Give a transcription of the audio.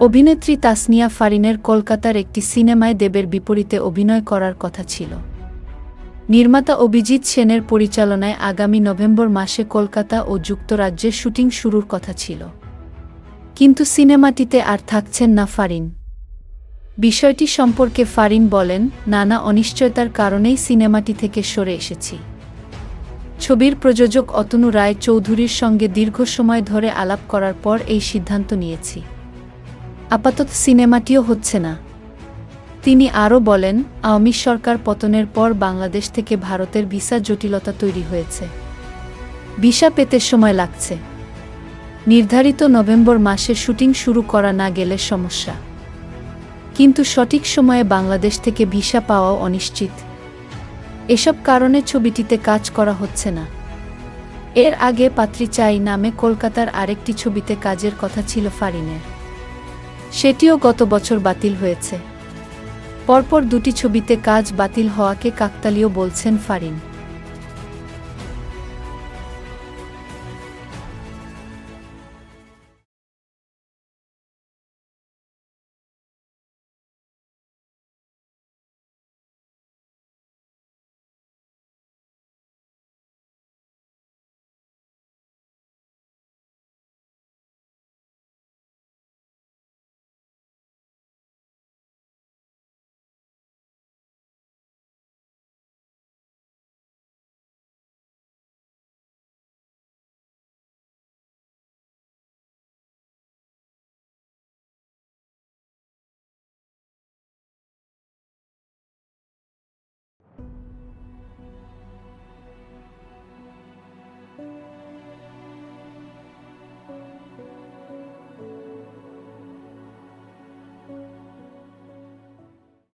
অভিনেত্রী তাসনিয়া ফারিনের কলকাতার একটি সিনেমায় দেবের বিপরীতে অভিনয় করার কথা ছিল। নির্মাতা অভিজিৎ সেনের পরিচালনায় আগামী নভেম্বর মাসে কলকাতা ও যুক্তরাজ্যে শুটিং শুরুর কথা ছিল। কিন্তু সিনেমাটিতে আর থাকছেন না ফারিন। বিষয়টি সম্পর্কে ফারিন বলেন, নানা অনিশ্চয়তার কারণেই সিনেমাটি থেকে সরে এসেছি। ছবির প্রযোজক অতনু রায় চৌধুরীর সঙ্গে দীর্ঘ সময় ধরে আলাপ করার পর এই সিদ্ধান্ত নিয়েছি। আপাতত সিনেমাটিও হচ্ছে না। তিনি আরও বলেন, আওয়ামী সরকার পতনের পর বাংলাদেশ থেকে ভারতের ভিসা জটিলতা তৈরি হয়েছে। ভিসা পেতে সময় লাগছে। নির্ধারিত নভেম্বর মাসে শুটিং শুরু করা না গেলে সমস্যা। কিন্তু সঠিক সময়ে বাংলাদেশ থেকে ভিসা পাওয়াও অনিশ্চিত। এসব কারণে ছবিটিতে কাজ করা হচ্ছে না। এর আগে পাত্রী চাই নামে কলকাতার আরেকটি ছবিতে কাজের কথা ছিল ফারিনের। সেটিও গত বছর বাতিল হয়েছে। পরপর দুটি ছবিতে কাজ বাতিল হওয়াকে কাকতালীয় বলছেন ফারিন।